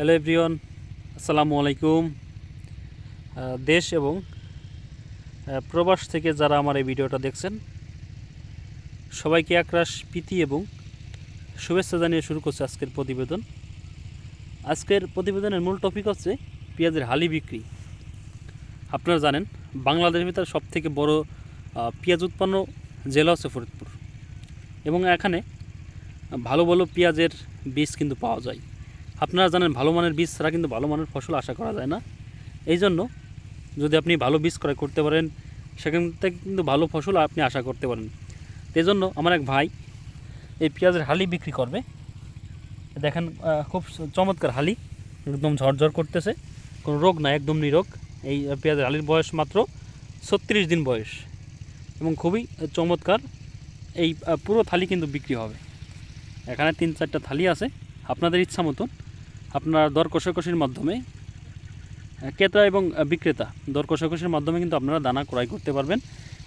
Hello everyone, আসসালামু আলাইকুম। দেশ এবং প্রবাস থেকে যারা আমার এই ভিডিওটা দেখছেন, সবাইকে একরাশ প্রীতি এবং শুভেচ্ছা জানিয়ে শুরু করছে আজকের প্রতিবেদন। আজকের প্রতিবেদনের মূল টপিক হচ্ছে পেঁয়াজের হালি বিক্রি। আপনারা জানেন বাংলাদেশের ভিতরে সব থেকে বড় পেঁয়াজ উৎপন্ন জেলা হচ্ছে ফরিদপুর। এবং এখানে ভালো ভালো পেঁয়াজের বীজ কিন্তু পাওয়া যায়। আপনারা জানেন ভালো মানের বীজ ছাড়া কিন্তু ভালো মানের ফসল আশা করা যায় না। এই জন্য যদি আপনি ভালো বীজ ক্রয় করতে পারেন, সেখান থেকে কিন্তু ভালো ফসল আপনি আশা করতে পারেন। এই জন্য আমার এক ভাই এই পেঁয়াজের হালি বিক্রি করবে। দেখেন খুব চমৎকার হালি, একদম ঝরঝর করতেছে। কোনো রোগ না, একদম নিরোগ। এই পেঁয়াজের হালির বয়স মাত্র ছত্রিশ দিন বয়স এবং খুবই চমৎকার। এই পুরো থালি কিন্তু বিক্রি হবে। এখানে তিন চারটা থালি আছে। আপনাদের ইচ্ছা মতন আপনারা দর কষাকষির মাধ্যমে ক্রেতা এবং বিক্রেতা দর কষাকষির মাধ্যমে কিন্তু আপনারা দানা ক্রয় করতে পারবেন।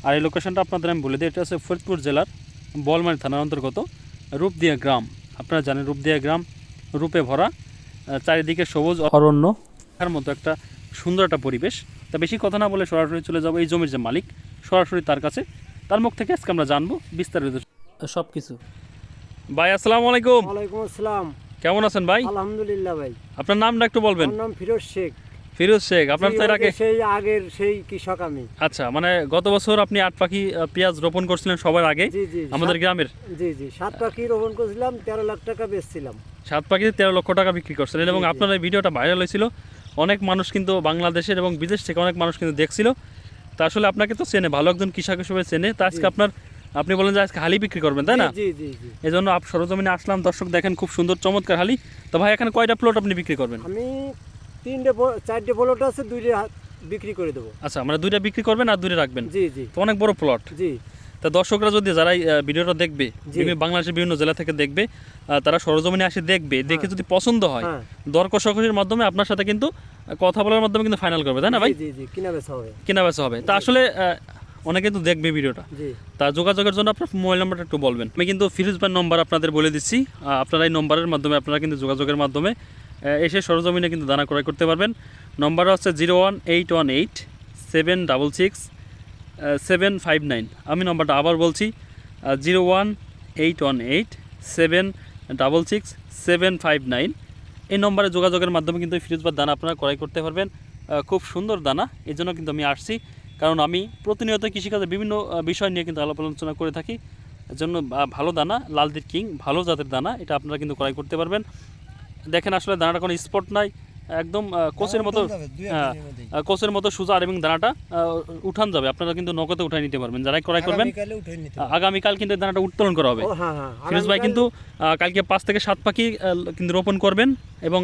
আর এই লোকেশনটা আপনাদের আমি বলে দিই এটা হচ্ছে ফরিদপুর জেলার বলমারি থানার অন্তর্গত রূপদিয়া গ্রাম। আপনারা জানেন রূপদিয়া গ্রাম রূপে ভরা চারিদিকে সবুজ অরণ্য তার মতো একটা সুন্দর একটা পরিবেশ। তা বেশি কথা না বলে সরাসরি চলে যাব এই জমির যে মালিক সরাসরি তার কাছে। তার মুখ থেকে আজকে আমরা জানব বিস্তারিত। সব কিছু ভাই আসসালামু আলাইকুম। ওয়ালাইকুম আসসালাম। কেমন আছেন ভাই? আলহামদুলিল্লাহ ভাই। আপনার নামটা একটু বলবেন। আমার নাম ফিরোজ শেখ। ফিরোজ শেখ আপনার তো আগে সেই আগের সেই কৃষক আমি। আচ্ছা মানে গত বছর আপনি আট পাখি পেঁয়াজ রোপণ করছিলেন সবার আগে জি জি আমাদের সাত- গ্রামের। জি জি সাত পাখি রোপণ করেছিলাম তেরো লাখ টাকা বেচছিলাম। সাত পাখিতে তেরো লক্ষ টাকা বিক্রি করছিলেন এবং। আপনার এই ভিডিওটা ভাইরাল হয়েছিল। অনেক মানুষ কিন্তু বাংলাদেশের এবং বিদেশ থেকে অনেক মানুষ কিন্তু দেখছিল। তা আসলে আপনাকে তো চেনে ভালো একজন কৃষক হিসেবে চেনে। তা আজকে আপনার আপনি বলেন যে আজকে হালি বিক্রি করবেন তাই না? এই জন্য আপ সরজমিনে আসলাম দর্শক দেখেন খুব সুন্দর চমৎকার হালি। তো ভাই এখানে কয়টা প্লট আপনি বিক্রি করবেন? আমি তিনটে চারটে বলট আছে দুইটা বিক্রি করে দেবো। আচ্ছা মানে দুইটা বিক্রি করবেন আর দুইটা রাখবেন? জি জি। তো অনেক বড় প্লট জি। তা দর্শকরা যদি যারা ভিডিওটা দেখবে বাংলাদেশের বিভিন্ন জেলা থেকে দেখবে তারা সরজমিনে আসে দেখবে দেখে যদি পছন্দ হয় হ্যাঁ। দর কষাকষির মাধ্যমে আপনার সাথে কিন্তু কথা বলার মাধ্যমে কিন্তু ফাইনাল করবে তাই না ভাই? কিনা বেচা হবে। কেনা বেচা হবে। তা আসলে অনেকে তো দেখবে ভিডিওটা। তা যোগাযোগের জন্য আপনার মোবাইল নাম্বারটা একটু বলবেন। আমি কিন্তু ফিরোজ ভাই নম্বর আপনাদের বলে দিচ্ছি। আপনারা এই নম্বরের মাধ্যমে আপনারা কিন্তু যোগাযোগের মাধ্যমে এসে সরজমিনে কিন্তু দানা ক্রয় করতে পারবেন। নম্বর হচ্ছে zero one eight one eight seven double six seven five nine. আমি নম্বরটা আবার বলছি zero one eight one eight seven double six seven five nine. এই নম্বরে যোগাযোগের মাধ্যমে কিন্তু এই ফিরোজবার দানা আপনারা ক্রয় করতে পারবেন। খুব সুন্দর দানা। এই জন্য কিন্তু আমি আসছি। কারণ আমি প্রতিনিয়ত কৃষিকাজের বিভিন্ন বিষয় নিয়ে কিন্তু আলাপ আলোচনা করে থাকি। এর জন্য ভালো দানা লালদির কিং ভালো জাতের দানা এটা আপনারা কিন্তু ক্রয় করতে পারবেন। দেখেন আসলে দানাটা কোনো স্পট নাই একদম কোচের মতো হ্যাঁ, কোচের মতো সুজা এবং দানাটা উঠান যাবে। আপনারা কিন্তু নগদে উঠাই নিতে পারবেন। যারাই ক্রয় করবেন আগামীকাল কিন্তু দানাটা উত্তোলন করা হবে। হ্যাঁ হ্যাঁ ফিরোজ ভাই কিন্তু কালকে পাঁচ থেকে সাত পাখি কিন্তু রোপণ করবেন এবং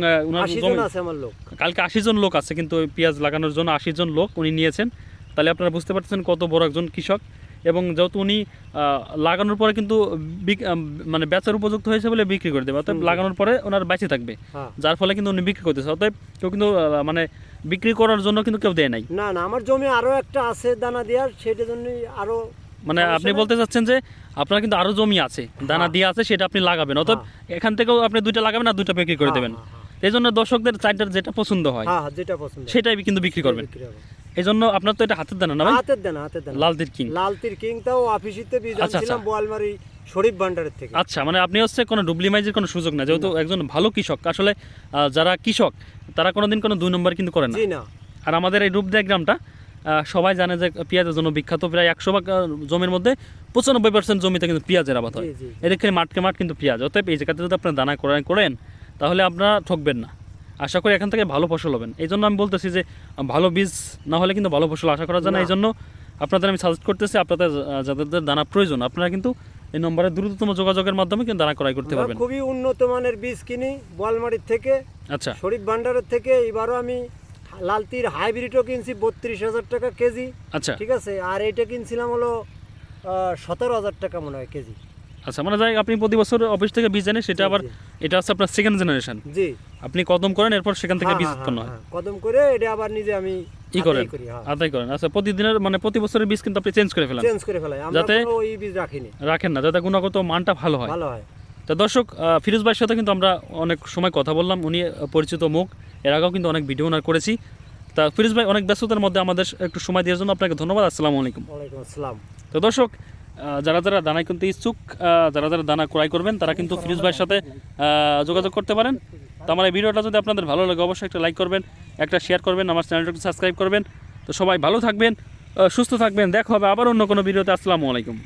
কালকে আশি জন লোক আছে কিন্তু পেঁয়াজ লাগানোর জন্য আশি জন লোক উনি নিয়েছেন। তাহলে আপনারা বুঝতে পারছেন কত বড় একজন কৃষক। এবং যেহেতু উনি লাগানোর পরে কিন্তু মানে বেচার উপযুক্ত হয়েছে বলে বিক্রি করে দেবে। অতএব লাগানোর পরে ওনার বেঁচে থাকবে। হ্যাঁ। যার ফলে কিন্তু উনি বিক্রি করতেছে। অতএব কেউ কিন্তু মানে বিক্রি করার জন্য কিন্তু কেউ দেয় নাই। না না আমার জমি আরও একটা আছে দানা দেওয়ার সেটার জন্যই আরও মানে আপনি বলতে চাচ্ছেন যে আপনার কিন্তু আরও জমি আছে। দানা হ্যাঁ। দিয়ে আছে সেটা আপনি লাগাবেন। অতএব এখান থেকেও আপনি দুইটা লাগাবেন আর দুইটা বিক্রি করে হ্যাঁ, দেবেন। হ্যাঁ, এই জন্য দর্শকদের চারটার যেটা পছন্দ হয় হ্যাঁ হ্যাঁ যেটা পছন্দ সেটাই কিন্তু বিক্রি করবেন। বিক্রি হবে। এই জন্য আপনার তো এটা হাতের দানা না ভাই? হাতের দেনা হাতের দেনা। কিং। লাল তীর কিং তাও অফিসিতে বীজ আচ্ছা, আনছিলাম বোয়ালমারি শরীফ ভান্ডারের থেকে। আচ্ছা মানে আপনি হচ্ছে কোনো ডুপ্লিমাইজের কোনো সুযোগ না যেহেতু একজন ভালো কৃষক আসলে যারা কৃষক তারা কোনোদিন কোনো দুই নম্বর কিন্তু করে না। জি না। আর আমাদের এই রূপদেহ গ্রামটা সবাই জানে যে পেঁয়াজের জন্য বিখ্যাত প্রায় একশো ভাগ জমির মধ্যে পঁচানব্বই পার্সেন্ট জমিতে কিন্তু পেঁয়াজের আবাদ হয়। এদিকে মাঠকে মাঠ কিন্তু পেঁয়াজ। অতএব এই জায়গাতে যদি আপনার দানা করেন তাহলে আপনারা ঠকবেন না। আশা করি এখান থেকে ভালো ফসল হবেন। এই জন্য আমি বলতেছি যে ভালো বীজ না হলে কিন্তু ভালো ফসল আশা করা যায় না। এই জন্য আপনাদের আমি সাজেস্ট করতেছি আপনাদের যাদের দানা প্রয়োজন আপনারা কিন্তু এই নম্বরে দ্রুততম যোগাযোগের মাধ্যমে কিন্তু দানা ক্রয় করতে পারবেন। খুবই উন্নত মানের বীজ কিনি বোয়ালমারির থেকে আচ্ছা। শরীফ ভান্ডারের থেকে। এবারও আমি লাল তীর হাইব্রিডও কিনছি বত্রিশ হাজার টাকা কেজি। আচ্ছা। ঠিক আছে? আর এটা কিনছিলাম হলো সতেরো হাজার টাকা মনে হয় কেজি। আচ্ছা মানে যাই আপনি প্রতি বছর অফিস থেকে বীজ আনেন সেটা আবার এটা হচ্ছে আপনার সেকেন্ড জেনারেশন জি। আপনি কদম করেন এরপর সেখান থেকে হ্যাঁ, বীজ হ্যাঁ, উৎপন্ন হয় হ্যাঁ, কদম করে এটা আবার নিজে আমি ই করেন করি আদায় করেন। আচ্ছা প্রতিদিনের মানে প্রতি বছরের বীজ কিন্তু আপনি চেঞ্জ করে ফেলেন। চেঞ্জ করে ফেলাই। আমরা যাতে- ওই বীজ রাখিনি। রাখেন না যাতে গুণগত মানটা ভালো হয়। ভালো হয়। তো দর্শক ফিরোজ ভাইয়ের সাথে কিন্তু আমরা অনেক সময় কথা বললাম। উনি পরিচিত মুখ। এর আগেও কিন্তু অনেক ভিডিও ওনার করেছি। তা ফিরোজ ভাই অনেক ব্যস্ততার মধ্যে আমাদের একটু সময় দেওয়ার জন্য আপনাকে ধন্যবাদ। আসসালামু আলাইকুম। ওয়ালাইকুম আসসালাম। তো দর্শক যারা যারা দানা কিনতে ইচ্ছুক যারা যারা দানা ক্রয় করবেন তারা কিন্তু ফিরোজ ভাইয়ের সাথে যোগাযোগ করতে পারেন। তো আমার এই ভিডিওটা যদি আপনাদের ভালো লাগে, অবশ্যই একটা লাইক করবেন, একটা শেয়ার করবেন, আমার চ্যানেলটাকে সাবস্ক্রাইব করবেন। তো সবাই ভালো থাকবেন সুস্থ থাকবেন, দেখা হবে আবার অন্য কোনো ভিডিওতে। আসসালামু আলাইকুম।